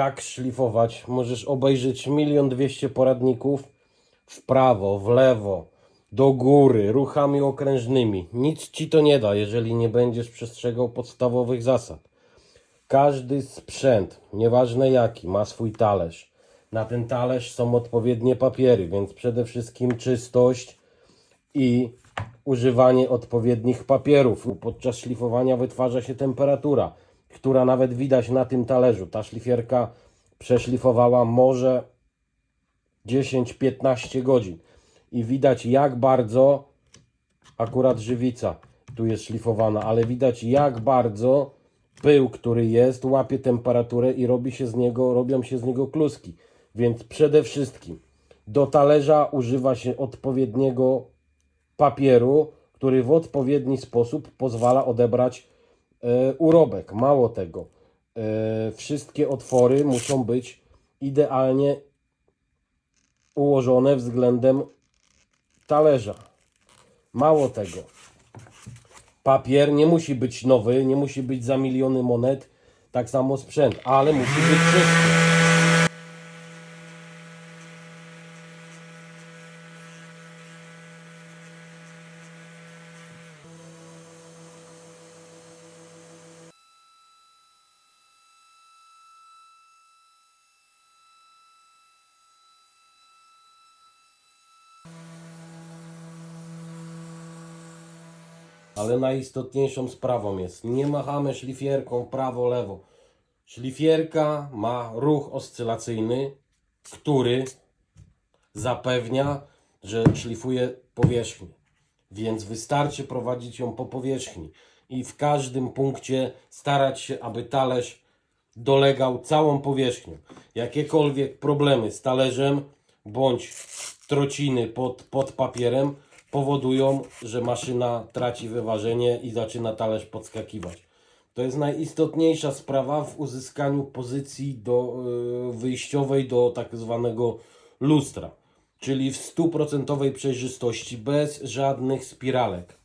Jak szlifować? Możesz obejrzeć milion dwieście poradników w prawo, w lewo, do góry, ruchami okrężnymi. Nic ci to nie da, jeżeli nie będziesz przestrzegał podstawowych zasad. Każdy sprzęt, nieważne jaki, ma swój talerz. Na ten talerz są odpowiednie papiery, więc przede wszystkim czystość i używanie odpowiednich papierów. Podczas szlifowania wytwarza się temperatura, która nawet widać na tym talerzu. Ta szlifierka przeszlifowała może 10-15 godzin i widać jak bardzo akurat żywica tu jest szlifowana, ale widać jak bardzo pył, który jest, łapie temperaturę i robi się z niego, robią się z niego kluski. Więc przede wszystkim do talerza używa się odpowiedniego papieru, który w odpowiedni sposób pozwala odebrać urobek. Mało tego, e, wszystkie otwory muszą być idealnie ułożone względem talerza. Mało tego, papier nie musi być nowy, nie musi być za miliony monet, tak samo sprzęt, ale musi być czysty. Ale najistotniejszą sprawą jest, nie machamy szlifierką prawo-lewo. Szlifierka ma ruch oscylacyjny, który zapewnia, że szlifuje powierzchnię. Więc wystarczy prowadzić ją po powierzchni i w każdym punkcie starać się, aby talerz dolegał całą powierzchnią. Jakiekolwiek problemy z talerzem bądź trociny pod, pod papierem powodują, że maszyna traci wyważenie i zaczyna talerz podskakiwać. To jest najistotniejsza sprawa w uzyskaniu pozycji do, y, wyjściowej do tak zwanego lustra, czyli w stuprocentowej przejrzystości, bez żadnych spiralek.